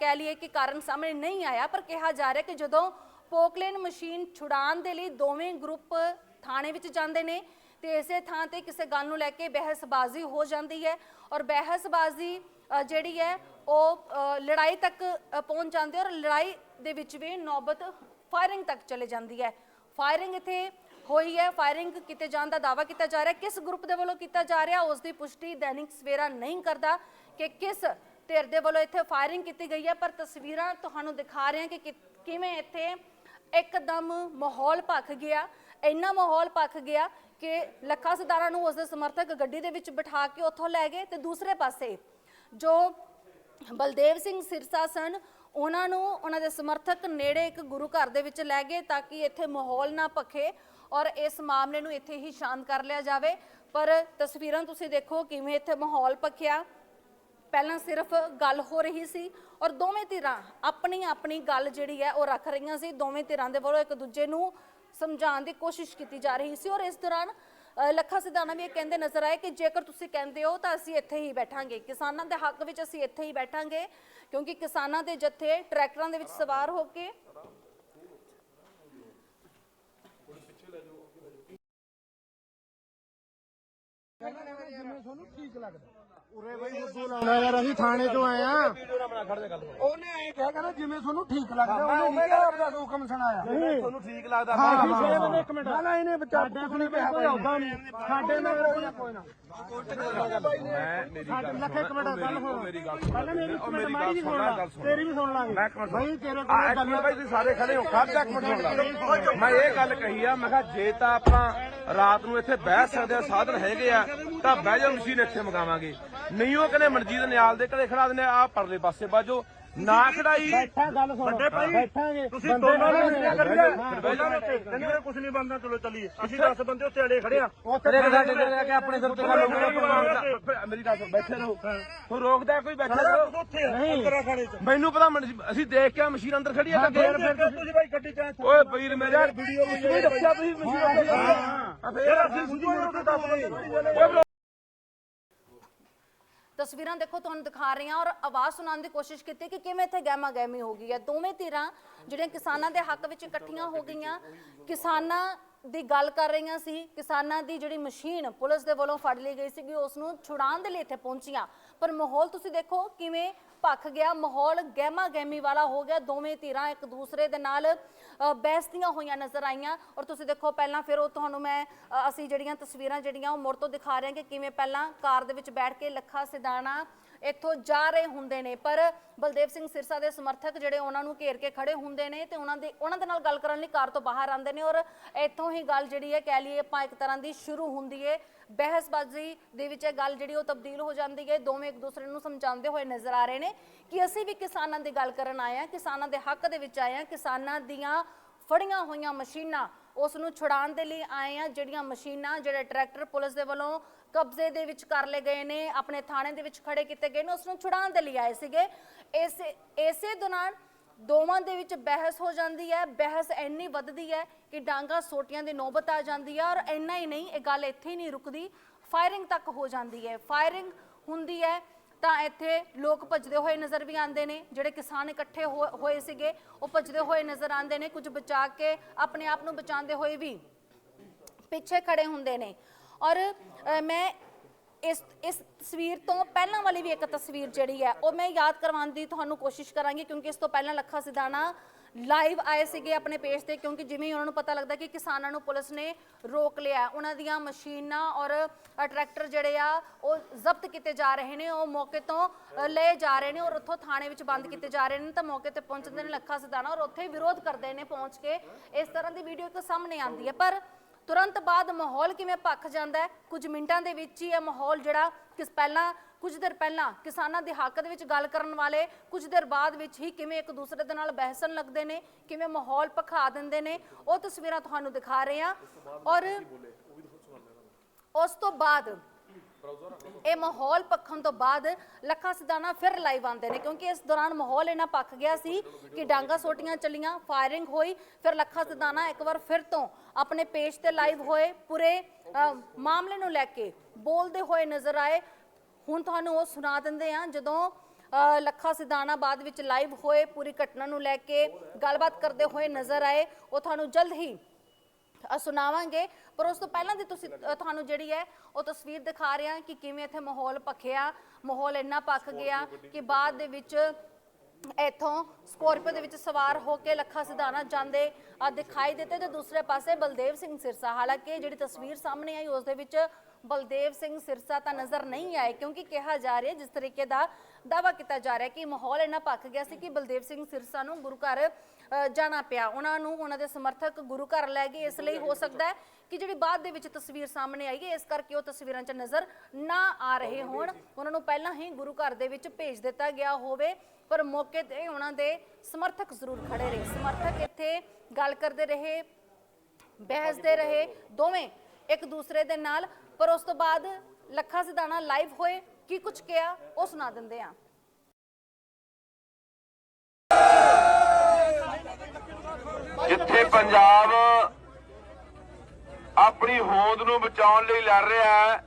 ਕਹਿ ਲਈਏ ਕਿ ਕਾਰਨ ਸਾਹਮਣੇ ਨਹੀਂ ਆਇਆ, ਪਰ ਕਿਹਾ ਜਾ ਰਿਹਾ ਕਿ ਜਦੋਂ ਪੋਕਲੇਨ ਮਸ਼ੀਨ ਛੁਡਾਉਣ ਦੇ ਲਈ ਦੋਵੇਂ ਗਰੁੱਪ ਥਾਣੇ ਵਿੱਚ ਜਾਂਦੇ ਨੇ ਤੇ ਇਸੇ ਥਾਂ ਤੇ ਕਿਸੇ ਗੱਲ ਨੂੰ ਲੈ ਕੇ ਬਹਿਸਬਾਜ਼ੀ ਹੋ ਜਾਂਦੀ ਹੈ ਔਰ ਬਹਿਸਬਾਜ਼ੀ ਜਿਹੜੀ ਹੈ ਉਹ ਲੜਾਈ ਤੱਕ ਪਹੁੰਚ ਜਾਂਦੀ ਹੈ ਔਰ ਲੜਾਈ ਦੇ ਵਿੱਚ ਵੀ ਨੌਬਤ ਫਾਇਰਿੰਗ ਤੱਕ ਚਲੇ ਜਾਂਦੀ ਹੈ। ਫਾਇਰਿੰਗ ਇੱਥੇ ਹੋਈ ਹੈ ਫਾਇਰਿੰਗ ਕੀਤੇ ਜਾਣ ਦਾ ਦਾਵਾ ਕੀਤਾ ਜਾ ਰਿਹਾ। ਕਿਸ ਗਰੁੱਪ ਦੇ ਵੱਲੋਂ ਕੀਤਾ ਜਾ ਰਿਹਾ, ਉਸ ਦੀ ਪੁਸ਼ਟੀ ਦੈਨਿਕ ਸਵੇਰਾ ਨਹੀਂ ਕਰਦਾ ਕਿ ਕਿਸ ਧਿਰ ਦੇ ਵੱਲੋਂ ਇੱਥੇ ਫਾਇਰਿੰਗ ਕੀਤੀ ਗਈ ਹੈ। ਪਰ ਤਸਵੀਰਾਂ ਤੁਹਾਨੂੰ ਦਿਖਾ ਰਹੇ ਹਾਂ ਕਿ ਕਿ- ਕਿਵੇਂ ਇੱਥੇ ਇੱਕਦਮ ਮਾਹੌਲ ਭੱਖ ਗਿਆ। ਇੰਨਾ ਮਾਹੌਲ ਭੱਖ ਗਿਆ ਕਿ ਲੱਖਾ ਸਿਤਾਰਾ ਨੂੰ ਉਸ ਦੇ ਸਮਰਥਕ ਗੱਡੀ ਦੇ ਵਿੱਚ ਬਿਠਾ ਕੇ ਉੱਥੋਂ ਲੈ ਗਏ ਤੇ ਦੂਸਰੇ ਪਾਸੇ ਜੋ ਬਲਦੇਵ ਸਿੰਘ ਸਿਰਸਾ ਸਨ, ਉਹਨਾਂ ਨੂੰ ਉਹਨਾਂ ਦੇ ਸਮਰਥਕ ਨੇੜੇ ਇੱਕ ਗੁਰੂ ਘਰ ਦੇ ਵਿੱਚ ਲੈ ਗਏ ਤਾਂ ਕਿ ਇੱਥੇ ਮਾਹੌਲ ਨਾ ਭਖੇ ਔਰ ਇਸ ਮਾਮਲੇ ਨੂੰ ਇੱਥੇ ਹੀ ਸ਼ਾਂਤ ਕਰ ਲਿਆ ਜਾਵੇ। ਪਰ ਤਸਵੀਰਾਂ ਤੁਸੀਂ ਦੇਖੋ ਕਿਵੇਂ ਇੱਥੇ ਮਾਹੌਲ ਭਖਿਆ। ਪਹਿਲਾਂ ਸਿਰਫ ਗੱਲ ਹੋ ਰਹੀ ਸੀ ਔਰ ਦੋਵੇਂ ਧਿਰਾਂ ਆਪਣੀ ਆਪਣੀ ਗੱਲ ਜਿਹੜੀ ਹੈ ਉਹ ਰੱਖ ਰਹੀਆਂ ਸੀ। ਦੋਵੇਂ ਧਿਰਾਂ ਦੇ ਵੱਲੋਂ ਇੱਕ ਦੂਜੇ ਨੂੰ ਸਮਝਾਉਣ ਦੀ ਕੋਸ਼ਿਸ਼ ਕੀਤੀ ਜਾ ਰਹੀ ਸੀ ਔਰ ਇਸ ਦੌਰਾਨ ਲੱਖਾ ਸਿਧਾਣਾ ਵੀ ਇਹ ਕਹਿੰਦੇ ਨਜ਼ਰ ਆਏ ਕਿ ਜੇਕਰ ਤੁਸੀਂ ਕਹਿੰਦੇ ਹੋ ਤਾਂ ਅਸੀਂ ਇੱਥੇ ਹੀ ਬੈਠਾਂਗੇ। ਕਿਸਾਨਾਂ ਦੇ ਹੱਕ ਵਿੱਚ ਅਸੀਂ ਇੱਥੇ ਹੀ ਬੈਠਾਂਗੇ, ਕਿਉਂਕਿ ਕਿਸਾਨਾਂ ਦੇ ਜਥੇ ਟਰੈਕਟਰਾਂ ਦੇ ਵਿੱਚ ਸਵਾਰ ਹੋ ਕੇ ਉਰੇ ਬਈ ਹੁੱਦੂ ਲਾਉਣਾ ਯਾਰ ਅਸੀਂ ਥਾਣੇ ਤੋਂ ਆਏ ਆ। ਉਹਨੇ ਐ ਕਿਹਾ ਕਹਿੰਦਾ ਜਿਵੇਂ ਤੁਹਾਨੂੰ ਠੀਕ ਲੱਗਦਾ ਉਹਨੇ ਨਹੀਂ ਕਿਹਾ? ਆਪਦਾ ਹੁਕਮ ਸੁਣਾਇਆ। ਤੁਹਾਨੂੰ ਠੀਕ ਲੱਗਦਾ ਹਾਂ ਹਾਂ। ਇੱਕ ਮਿੰਟ। ਨਾ ਨਾ ਇਹਨੇ ਵਿਚਾਰ ਕੁਝ ਨਹੀਂ ਕੋਈ ਆਉਂਦਾ ਨਹੀਂ। ਸਾਡੇ ਨਾਲ ਕੋਈ ਨਾ। ਕੋਈ ਨਾ। ਮੈਂ ਮੇਰੀ ਗੱਲ ਲੱਖ ਇੱਕ ਮਿੰਟ ਗੱਲ ਹੋ ਮੇਰੀ ਗੱਲ ਪਹਿਲਾਂ ਮੇਰੀ ਇੱਕ ਮੇਰੀ ਮਿੰਟ ਸੁਣ ਸੁਣ ਲੈ, ਸੁਣ। ਤੇਰੀ ਵੀ ਸੁਣ ਲਾਂਗੇ। ਮੈਂ ਇੱਕ ਮਿੰਟ ਭਾਈ ਤੇਰੇ ਆ ਕੋਲ ਇੱਕ ਗੱਲ ਮਿੰਟ ਭਾਈ ਤੁਸੀਂ ਸਾਰੇ ਖੜੇ ਹੋ। ਖੜ ਜਾ ਇੱਕ ਮਿੰਟ ਸੁਣ ਲੈ ਮੈਂ ਇਹ ਗੱਲ ਕਹੀ ਆ ਮੈਂ ਕਿਹਾ ਜੇ ਤਾਂ ਆਪਾਂ ਰਾਤ ਨੂੰ ਇੱਥੇ ਬਹਿ ਸਕਦੇ ਆ ਸਾਧਨ ਹੈਗੇ ਆ ਤਾਂ ਬਹਿ ਜਾ ਮਸ਼ੀਨ ਇੱਥੇ ਮੰਗਾਵਾਂਗੇ। ਨਹੀਂ ਉਹ ਕਹਿੰਦੇ ਮਨਜੀਤ ਨਿਆਲ ਦੇ ਘਰੇ ਖੜਾ ਦਿੰਦੇ ਆ ਪਰਲੇ ਪਾਸੇ ਬਾਜੋ। ਨਾ ਖੜਾਈ। ਬੈਠਾ ਗੱਲ ਸੁਣ। ਵੱਡੇ ਭਾਈ, ਬੈਠਾਂਗੇ। ਤੁਸੀਂ ਬੰਦੇ ਦੋਨੋਂ ਨਾਲ ਕੁਰਸੀਆਂ ਨਹੀਂ ਕਰੀਏ। ਪਹਿਲਾਂ ਉੱਤੇ ਕਹਿੰਦੇ ਕੁਝ ਨਹੀਂ ਬੰਦਾ ਚਲੋ ਚੱਲੀਏ। ਅਸੀਂ 10 ਬੰਦੇ ਉੱਤੇ ਅੜੇ ਖੜੇ ਆ। ਉੱਥੇ ਸਾਡੇ ਤੇ ਲੈ ਕੇ ਆਪਣੇ ਸਿਰ ਤੇ ਗੱਲ ਮੇਰੀ ਗੱਲ ਬੈਠੇ ਰਹੋ। ਤੂੰ ਰੋਕਦਾ ਕੋਈ ਬੈਠੇ ਰਹੋ। ਉੱਥੇ ਆ ਅੰਦਰ ਖਾਣੇ ਚ। ਮੈਨੂੰ ਪਤਾ ਮਨ- ਅਸੀਂ ਦੇਖ ਕੇ ਮਸ਼ੀਨ ਅੰਦਰ ਖੜੀ ਆ ਫਿਰ ਲੱਗੇ ਫਿਰ ਤੁਸੀਂ ਭਾਈ ਗੱਡੀ ਚ ਓਏ ਵੀਰ ਮੇਰੇ ਵੀਡੀਓ ਵੀ ਦੱਸਿਆ ਤੁਸੀਂ ਮਸ਼ੀਨ ਅੰਦਰ ਫੇਰ ਅਸੀਂ ਸੁਣੀ ਦੱਸ ਓਏ bro, ਤਸਵੀਰਾਂ ਦੇਖੋ, ਤੁਹਾਨੂੰ ਦਿਖਾ ਰਹੀ ਹਾਂ ਔਰ ਆਵਾਜ਼ ਸੁਣਾਉਣ ਦੀ ਕੋਸ਼ਿਸ਼ ਕੀਤੀ ਕਿ ਕਿਵੇਂ ਇੱਥੇ ਗਹਿਮਾ ਗਹਿਮੀ ਹੋ ਗਈ ਹੈ। ਦੋਵੇਂ ਧਿਰਾਂ ਜਿਹੜੀਆਂ ਕਿਸਾਨਾਂ ਦੇ ਹੱਕ ਵਿੱਚ ਇਕੱਠੀਆਂ ਹੋ ਗਈਆਂ, ਕਿਸਾਨਾਂ ਦੀ ਗੱਲ ਕਰ ਰਹੀਆਂ ਸੀ, ਕਿਸਾਨਾਂ ਦੀ ਜਿਹੜੀ ਮਸ਼ੀਨ ਪੁਲਿਸ ਦੇ ਵੱਲੋਂ ਫੜ ਲਈ ਗਈ ਸੀਗੀ ਉਸ ਨੂੰ ਛੁਡਾਉਣ ਦੇ ਲਈ ਇੱਥੇ ਪਹੁੰਚੀਆਂ। ਪਰ ਮਾਹੌਲ ਤੁਸੀਂ ਦੇਖੋ ਕਿਵੇਂ ਭੱਖ ਗਿਆ ਮਾਹੌਲ ਗਹਿਮਾ ਗਹਿਮੀ ਵਾਲਾ ਹੋ ਗਿਆ। ਦੋਵੇਂ ਧਿਰਾਂ ਇੱਕ ਦੂਸਰੇ ਦੇ ਨਾਲ ਅ, ਬਹਿਸਦੀਆਂ ਹੋਈਆਂ ਨਜ਼ਰ ਆਈਆਂ। ਔਰ ਤੁਸੀਂ ਦੇਖੋ ਪਹਿਲਾਂ ਫਿਰ ਉਹ ਤੁਹਾਨੂੰ ਮੈਂ ਅਸੀਂ ਜਿਹੜੀਆਂ ਤਸਵੀਰਾਂ ਜਿਹੜੀਆਂ ਉਹ ਮੁੜ ਤੋਂ ਦਿਖਾ ਰਹੇ ਹਾਂ ਕਿ ਕਿਵੇਂ ਪਹਿਲਾਂ ਕਾਰ ਦੇ ਵਿੱਚ ਬੈਠ ਕੇ ਲੱਖਾ ਸਿਧਾਣਾ ਇੱਥੋਂ ਜਾ ਰਹੇ ਹੁੰਦੇ ਨੇ। ਪਰ ਬਲਦੇਵ ਸਿੰਘ ਸਿਰਸਾ ਦੇ ਸਮਰਥਕ ਜਿਹੜੇ ਉਹਨਾਂ ਨੂੰ ਘੇਰ ਕੇ ਖੜੇ ਹੁੰਦੇ ਨੇ ਤੇ ਉਹਨਾਂ ਦੇ ਉਹਨਾਂ ਦੇ ਨਾਲ ਗੱਲ ਕਰਨ ਲਈ ਕਾਰ ਤੋਂ ਬਾਹਰ ਆਉਂਦੇ ਨੇ ਔਰ ਇੱਥੋਂ ਹੀ ਗੱਲ ਜਿਹੜੀ ਹੈ ਕਹਿ ਲਈਏ ਆਪਾਂ ਇੱਕ ਤਰ੍ਹਾਂ ਦੀ ਸ਼ੁਰੂ ਹੁੰਦੀ ਹੈ। ਬਹਿਸਬਾਜ਼ੀ ਦੇ ਵਿੱਚ ਇਹ ਗੱਲ ਜਿਹੜੀ ਉਹ ਤਬਦੀਲ ਹੋ ਜਾਂਦੀ ਹੈ। ਦੋਵੇਂ ਇੱਕ ਦੂਸਰੇ ਨੂੰ ਸਮਝਾਉਂਦੇ ਹੋਏ ਨਜ਼ਰ ਆ ਰਹੇ ਨੇ ਕਿ ਅਸੀਂ ਵੀ ਕਿਸਾਨਾਂ ਦੀ ਗੱਲ ਕਰਨ ਆਏ ਹਾਂ, ਕਿਸਾਨਾਂ ਦੇ ਹੱਕ ਦੇ ਵਿੱਚ ਆਏ ਹਾਂ, ਕਿਸਾਨਾਂ ਦੀਆਂ ਫੜੀਆਂ ਹੋਈਆਂ ਮਸ਼ੀਨਾਂ ਉਸ ਨੂੰ ਛੁਡਾਉਣ ਦੇ ਲਈ ਆਏ ਆ ਜਿਹੜੀਆਂ ਮਸ਼ੀਨਾਂ, ਜਿਹੜੇ ਟਰੈਕਟਰ ਪੁਲਿਸ ਦੇ ਵੱਲੋਂ ਕਬਜ਼ੇ ਦੇ ਵਿੱਚ ਕਰ ਲਏ ਗਏ ਨੇ, ਆਪਣੇ ਥਾਣੇ ਦੇ ਵਿੱਚ ਖੜੇ ਕੀਤੇ ਗਏ ਨੇ, ਉਸ ਨੂੰ ਛੁਡਾਉਣ ਦੇ ਲਈ ਆਏ ਸੀਗੇ। ਇਸੇ ਇਸੇ ਦੌਰਾਨ ਦੋਵਾਂ ਦੇ ਵਿੱਚ ਬਹਿਸ ਹੋ ਜਾਂਦੀ ਹੈ, ਬਹਿਸ ਇੰਨੀ ਵੱਧਦੀ ਹੈ ਕਿ ਡਾਂਗਾ ਸੋਟੀਆਂ ਦੀ ਨੌਬਤ ਆ ਜਾਂਦੀ ਹੈ ਔਰ ਇੰਨਾ ਹੀ ਨਹੀਂ, ਇਹ ਗੱਲ ਇੱਥੇ ਹੀ ਨਹੀਂ ਰੁਕਦੀ, ਫਾਇਰਿੰਗ ਤੱਕ ਹੋ ਜਾਂਦੀ ਹੈ। ਫਾਇਰਿੰਗ ਹੁੰਦੀ ਹੈ ਤਾਂ ਇੱਥੇ ਲੋਕ ਭੱਜਦੇ ਹੋਏ ਨਜ਼ਰ ਵੀ ਆਉਂਦੇ ਨੇ, ਜਿਹੜੇ ਕਿਸਾਨ ਇਕੱਠੇ ਹੋ- ਹੋਏ ਸੀਗੇ, ਉਹ ਭੱਜਦੇ ਹੋਏ ਨਜ਼ਰ ਆਉਂਦੇ ਨੇ, ਕੁਝ ਬਚਾ ਕੇ ਆਪਣੇ ਆਪ ਨੂੰ ਬਚਾਉਂਦੇ ਹੋਏ ਵੀ ਪਿੱਛੇ ਖੜੇ ਹੁੰਦੇ ਨੇ। ਔਰ ਮੈਂ ਇਸ ਇਸ ਤਸਵੀਰ ਤੋਂ ਪਹਿਲਾਂ ਵਾਲੀ ਵੀ ਇੱਕ ਤਸਵੀਰ ਜਿਹੜੀ ਹੈ, ਉਹ ਮੈਂ ਯਾਦ ਕਰਵਾਉਣ ਦੀ ਤੁਹਾਨੂੰ ਕੋਸ਼ਿਸ਼ ਕਰਾਂਗੀ, ਕਿਉਂਕਿ ਇਸ ਤੋਂ ਪਹਿਲਾਂ ਲੱਖਾ ਸਿਧਾਣਾ ਲਾਈਵ ਆਏ ਸੀਗੇ ਆਪਣੇ ਪੇਜ ਤੇ, ਕਿਉਂਕਿ ਜਿਵੇਂ ਹੀ ਉਹਨਾਂ ਨੂੰ ਪਤਾ ਲੱਗਦਾ ਕਿ ਕਿਸਾਨਾਂ ਨੂੰ ਪੁਲਿਸ ਨੇ ਰੋਕ ਲਿਆ ਉਹਨਾਂ ਦੀਆਂ ਮਸ਼ੀਨਾਂ ਔਰ ਟਰੈਕਟਰ ਜਿਹੜੇ ਆ, ਉਹ ਜ਼ਬਤ ਕੀਤੇ ਜਾ ਰਹੇ ਨੇ, ਉਹ ਮੌਕੇ ਤੋਂ ਲਏ ਜਾ ਰਹੇ ਨੇ ਔਰ ਉੱਥੋਂ ਥਾਣੇ ਵਿੱਚ ਬੰਦ ਕੀਤੇ ਜਾ ਰਹੇ ਨੇ, ਤਾਂ ਮੌਕੇ ਤੇ ਪਹੁੰਚਦੇ ਨੇ ਲੱਖਾ ਸਿਧਾਣਾ ਔਰ ਉੱਥੇ ਵਿਰੋਧ ਕਰਦੇ ਨੇ ਪਹੁੰਚ ਕੇ, ਇਸ ਤਰ੍ਹਾਂ ਦੀ ਵੀਡੀਓ ਇੱਕ ਸਾਹਮਣੇ ਆਉਂਦੀ ਹੈ, ਪਰ ਤੁਰੰਤ ਬਾਅਦ ਮਾਹੌਲ ਕਿਵੇਂ ਭੱਖ ਜਾਂਦਾ ਹੈ? ਕੁਝ ਮਿੰਟਾਂ ਦੇ ਵਿੱਚ ਹੀ ਇਹ ਮਾਹੌਲ ਜਿਹੜਾ ਕਿਸ ਪਹਿਲਾਂ, ਕੁਝ ਦੇਰ ਪਹਿਲਾਂ ਕਿਸਾਨਾਂ ਦੇ ਹੱਕ ਦੇ ਵਿੱਚ ਗੱਲ ਕਰਨ ਵਾਲੇ, ਕੁਝ ਦੇਰ ਬਾਅਦ ਵਿੱਚ ਹੀ ਕਿਵੇਂ ਇੱਕ ਦੂਸਰੇ ਦੇ ਨਾਲ ਬਹਿਸਣ ਲੱਗਦੇ ਨੇ, ਕਿਵੇਂ ਮਾਹੌਲ ਭਖਾ ਦਿੰਦੇ ਨੇ, ਉਹ ਤਸਵੀਰਾਂ ਤੁਹਾਨੂੰ ਦਿਖਾ ਰਹੇ ਹਾਂ। ਔਰ ਉਸ ਤੋਂ ਬਾਅਦ ਇਹ ਮਾਹੌਲ ਪੱਖਣ ਤੋਂ ਬਾਅਦ ਲੱਖਾ ਸਿਧਾਣਾ ਫਿਰ ਲਾਈਵ ਆਉਂਦੇ ਨੇ ਕਿਉਂਕਿ ਇਸ ਦੌਰਾਨ ਮਾਹੌਲ ਇਹਨਾਂ ਪੱਕ ਗਿਆ ਸੀ ਕਿ ਡਾਂਗਾ ਸੋਟੀਆਂ ਚੱਲੀਆਂ ਫਾਇਰਿੰਗ ਹੋਈ ਫਿਰ ਲੱਖਾ ਸਿਧਾਣਾ ਇੱਕ ਵਾਰ ਫਿਰ ਤੋਂ ਆਪਣੇ ਪੇਜ ਤੇ ਲਾਈਵ ਹੋਏ ਪੂਰੇ ਮਾਮਲੇ ਨੂੰ ਲੈ ਕੇ ਬੋਲਦੇ ਹੋਏ ਨਜ਼ਰ ਆਏ। ਹੁਣ ਤੁਹਾਨੂੰ ਉਹ ਸੁਣਾ ਦਿੰਦੇ ਆ ਜਦੋਂ ਅ, ਲੱਖਾ ਸਿਧਾਣਾ ਬਾਅਦ ਵਿੱਚ ਲਾਈਵ ਹੋਏ ਪੂਰੀ ਘਟਨਾ ਨੂੰ ਲੈ ਕੇ ਗੱਲਬਾਤ ਕਰਦੇ ਹੋਏ ਨਜ਼ਰ ਆਏ ਉਹ ਤੁਹਾਨੂੰ ਜਲਦ ਹੀ ਸੁਣਾਵਾਂਗੇ। ਪਰ ਉਸ ਤੋਂ ਪਹਿਲਾਂ ਦੀ ਤੁਸੀਂ ਅ, ਤੁਹਾਨੂੰ ਜਿਹੜੀ ਹੈ ਉਹ ਤਸਵੀਰ ਦਿਖਾ ਰਿਹਾ ਕਿ ਕਿਵੇਂ ਇੱਥੇ ਮਾਹੌਲ ਪੱਖਿਆ ਮਾਹੌਲ ਇੰਨਾ ਪੱਕ ਗਿਆ ਕਿ ਬਾਅਦ ਦੇ ਵਿੱਚ ਇੱਥੋਂ ਸਕੋਰਪੀਓ ਦੇ ਵਿੱਚ ਸਵਾਰ ਹੋ ਕੇ ਲੱਖਾ ਸਿਧਾਣਾ ਜਾਂਦੇ ਆ ਦਿਖਾਈ ਦਿੱਤੇ ਤੇ ਦੂਸਰੇ ਪਾਸੇ ਬਲਦੇਵ ਸਿੰਘ ਸਿਰਸਾ। ਹਾਲਾਂਕਿ ਜਿਹੜੀ ਤਸਵੀਰ ਸਾਹਮਣੇ ਆਈ ਉਸ ਦੇ ਵਿੱਚ ਬਲਦੇਵ ਸਿੰਘ ਸਿਰਸਾ ਤਾਂ ਨਜ਼ਰ ਨਹੀਂ ਆਏ ਕਿਉਂਕਿ ਕਿਹਾ ਜਾ ਰਿਹਾ ਜਿਸ ਤਰੀਕੇ ਦਾ ਦਾਵਾ ਕੀਤਾ ਜਾ ਰਿਹਾ ਕਿ ਮਾਹੌਲ ਇੰਨਾ ਪੱਕ ਗਿਆ ਸੀ ਕਿ ਬਲਦੇਵ ਸਿੰਘ ਸਿਰਸਾ ਨੂੰ ਗੁਰੂ ਘਰ ਜਾਣਾ ਪਿਆ। ਉਹਨਾਂ ਨੂੰ ਉਹਨਾਂ ਦੇ ਸਮਰਥਕ ਗੁਰੂ ਘਰ ਲੈ ਗਏ। ਇਸ ਲਈ ਹੋ ਸਕਦਾ ਹੈ ਕਿ ਜਿਹੜੀ ਬਾਅਦ ਦੇ ਵਿੱਚ ਤਸਵੀਰ ਸਾਹਮਣੇ ਆਈ ਹੈ, ਇਸ ਕਰਕੇ ਉਹ ਤਸਵੀਰਾਂ 'ਚ ਨਜ਼ਰ ਨਾ ਆ ਰਹੇ ਹੋਣ। ਉਹਨਾਂ ਨੂੰ ਪਹਿਲਾਂ ਹੀ ਗੁਰੂ ਘਰ ਦੇ ਵਿੱਚ ਭੇਜ ਦਿੱਤਾ ਗਿਆ ਹੋਵੇ, ਪਰ ਮੌਕੇ ਤੇ ਉਹਨਾਂ ਦੇ ਸਮਰਥਕ ਜ਼ਰੂਰ ਖੜੇ ਰਹੇ। ਸਮਰਥਕ ਇੱਥੇ ਗੱਲ ਕਰਦੇ ਰਹੇ, ਬਹਿਸਦੇ ਰਹੇ। ਦੋਵੇਂ ਇੱਕ ਦੂਸਰੇ ਦੇ ਨਾਲ ਪਰ ਉਸ ਤੋਂ ਬਾਅਦ ਲੱਖਾ ਸਿਧਾਣਾ ਲਾਈਵ ਹੋਏ, ਕੀ ਕੁਝ ਕਿਹਾ, ਉਹ ਸੁਣਾ ਦਿੰਦੇ ਆ ਜਿੱਥੇ ਪੰਜਾਬ ਆਪਣੀ ਹੋਂਦ ਨੂੰ ਬਚਾਉਣ ਲਈ ਲੜ ਰਿਹਾ ਹੈ,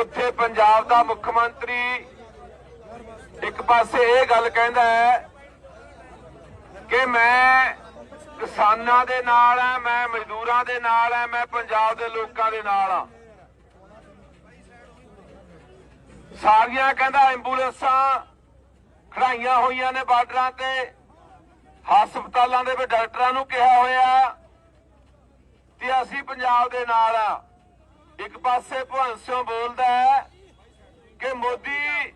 ਉੱਥੇ ਪੰਜਾਬ ਦਾ ਮੁੱਖ ਮੰਤਰੀ ਇੱਕ ਪਾਸੇ ਇਹ ਗੱਲ ਕਹਿੰਦਾ ਹੈ ਕਿ ਮੈਂ ਕਿਸਾਨਾਂ ਦੇ ਨਾਲ ਆ ਮੈਂ ਮਜ਼ਦੂਰਾਂ ਦੇ ਨਾਲ ਆ ਮੈਂ ਪੰਜਾਬ ਦੇ ਲੋਕਾਂ ਦੇ ਨਾਲ ਆ। ਸਾਰੀਆਂ ਕਹਿੰਦਾ ਐਂਬੂਲੈਂਸਾਂ ਖੜਾਈਆਂ ਹੋਈਆਂ ਨੇ ਬਾਰਡਰਾਂ ਤੇ। ਹਸਪਤਾਲਾਂ ਦੇ ਵਿੱਚ ਡਾਕਟਰਾਂ ਨੂੰ ਕਿਹਾ ਹੋਇਆ ਕਿ ਅਸੀਂ ਪੰਜਾਬ ਦੇ ਨਾਲ ਆ। ਇੱਕ ਪਾਸੇ ਭਗਵੰਤ ਬੋਲਦਾ ਹੈ ਕਿ ਮੋਦੀ,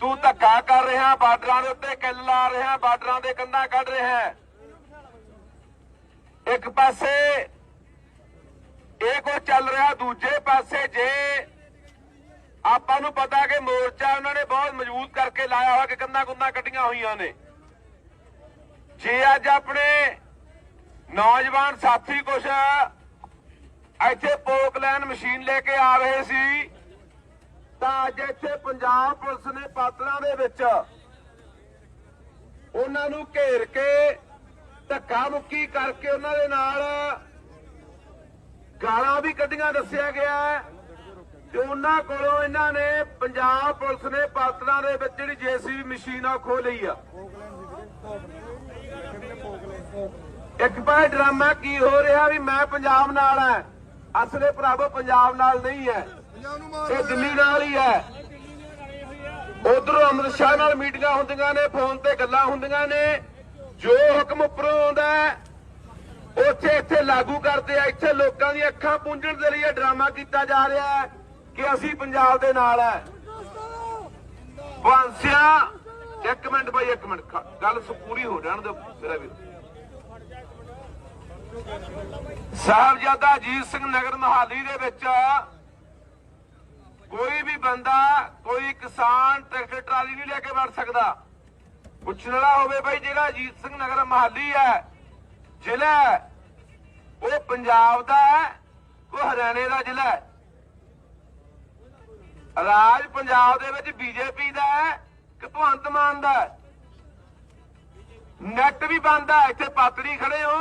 ਤੂੰ ਧੱਕਾ ਕਰ ਰਿਹਾ, ਬਾਰਡਰਾਂ ਦੇ ਉੱਤੇ ਕਿੱਲ ਲਾ ਰਿਹਾ, ਬਾਰਡਰਾਂ ਦੇ ਕੰਧਾਂ ਕੱਢ ਰਿਹਾ ਇੱਕ ਪਾਸੇ ਇਹ ਕੋ ਚੱਲ ਰਿਹਾ, ਦੂਜੇ ਪਾਸੇ ਜੇ ਆਪਾਂ ਨੂੰ ਪਤਾ ਕਿ ਮੋਰਚਾ ਉਹਨਾਂ ਨੇ ਬਹੁਤ ਮਜ਼ਬੂਤ ਕਰਕੇ ਲਾਇਆ ਹੋਇਆ ਕਿ ਕੰਨਾਂ ਕੁੰਨਾਂ ਕੱਟੀਆਂ ਹੋਈਆਂ ਨੇ। ਜੇ ਅੱਜ ਆਪਣੇ ਨੌਜਵਾਨ ਸਾਥੀ ਕੁਛ ਇੱਥੇ ਪੋਕਲੈਨ ਮਸ਼ੀਨ ਲੈ ਕੇ ਆ ਰਹੇ ਸੀ, ਤਾਂ ਅੱਜ ਇੱਥੇ ਪੰਜਾਬ ਪੁਲਿਸ ਨੇ ਪਾਤਲਾਂ ਦੇ ਵਿੱਚ ਉਹਨਾਂ ਨੂੰ ਘੇਰ ਕੇ ਧੱਕਾ ਮੁੱਕੀ ਕਰਕੇ ਉਹਨਾਂ ਦੇ ਨਾਲ ਗਾਲਾਂ ਵੀ ਕੱਢੀਆਂ ਦੱਸਿਆ ਗਿਆ ਤੇ ਉਹਨਾਂ ਕੋਲੋਂ ਇਹਨਾਂ ਨੇ ਪੰਜਾਬ ਪੁਲਿਸ ਨੇ ਪਾਤੜਾਂ ਦੇ ਵਿੱਚ ਜਿਹੜੀ ਜੀਸੀਬੀ ਮਸ਼ੀਨ ਆ ਖੋ ਲਈ ਆ। ਇੱਕ ਪਾਸੇ ਡਰਾਮਾ ਕੀ ਹੋ ਰਿਹਾ ਵੀ ਮੈਂ ਪੰਜਾਬ ਨਾਲ ਹੈ, ਅਸਲੇ ਭਰਾਵੋ ਪੰਜਾਬ ਨਾਲ ਨਹੀਂ ਹੈ। ਇਹ ਦਿੱਲੀ ਨਾਲ ਹੀ ਹੈ। ਉਧਰੋਂ ਅਮਰਿਤ ਸ਼ਾਹ ਨਾਲ ਮੀਟਿੰਗਾਂ ਹੁੰਦੀਆਂ ਨੇ, ਫੋਨ ਤੇ ਗੱਲਾਂ ਹੁੰਦੀਆਂ ਨੇ। ਜੋ ਹੁਕਮ ਉੱਪਰੋਂ ਆਉਂਦਾ ਉੱਥੇ ਇੱਥੇ ਲਾਗੂ ਕਰਦੇ ਆ, ਇੱਥੇ ਲੋਕਾਂ ਦੀਆਂ ਅੱਖਾਂ ਪੂੰਝਣ ਦੇ ਲਈ ਇਹ ਡਰਾਮਾ ਕੀਤਾ ਜਾ ਰਿਹਾ ਹੈ ਕਿ ਅਸੀਂ ਪੰਜਾਬ ਦੇ ਨਾਲ ਹੈ। ਬਾਂਸਿਆ, ਇੱਕ ਮਿੰਟ ਬਾਈ, ਇੱਕ ਮਿੰਟ ਗੱਲ ਪੂਰੀ ਹੋ ਜਾਣ ਦਿਓ ਮੇਰਾ ਵੀਰ। ਸਾਹਿਬਜ਼ਾਦਾ ਅਜੀਤ ਸਿੰਘ ਨਗਰ ਮਹਾਲੀ ਦੇ ਵਿੱਚ ਕੋਈ ਵੀ ਬੰਦਾ, ਕੋਈ ਕਿਸਾਨ ਟਰੈਕਟਰ, ਟਰਾਲੀ ਨਹੀਂ ਲੈ ਕੇ ਵੜ ਸਕਦਾ। ਪੁੱਛਣ ਵਾਲਾ ਹੋਵੇ ਬਈ ਜਿਹੜਾ ਅਜੀਤ ਸਿੰਘ ਨਗਰ ਮਹਾਲੀ ਹੈ, ਜ਼ਿਲ੍ਹਾ ਉਹ ਪੰਜਾਬ ਦਾ ਹੈ ਉਹ ਹਰਿਆਣੇ ਦਾ ਜ਼ਿਲ੍ਹਾ ਹੈ। ਰਾਜ ਪੰਜਾਬ ਦੇ ਵਿੱਚ ਬੀਜੇਪੀ ਦਾ ਹੈ ਕਿ ਭਗਵੰਤ ਮਾਨ ਦਾ ਹੈ। ਨੈਟ ਵੀ ਬੰਦ ਹੈ, ਇੱਥੇ ਪਾਤੜੀ ਖੜੇ ਹੋ।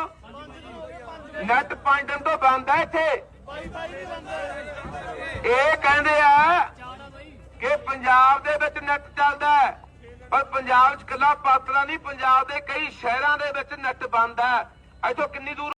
ਨੈਟ ਪੰਜ ਦਿਨ ਤੋਂ ਬੰਦ ਹੈ ਇੱਥੇ। ਇਹ ਕਹਿੰਦੇ ਆ ਕਿ ਪੰਜਾਬ ਦੇ ਵਿੱਚ ਨੈਟ ਚੱਲਦਾ ਹੈ। ਪਰ ਪੰਜਾਬ 'ਚ ਕੱਲਾ ਪਾਤੜਾ ਨਹੀਂ, ਪੰਜਾਬ ਦੇ ਕਈ ਸ਼ਹਿਰਾਂ ਦੇ ਵਿੱਚ ਨੱਟ ਬੰਦ ਹੈ। ਇੱਥੋਂ ਕਿੰਨੀ ਦੂਰ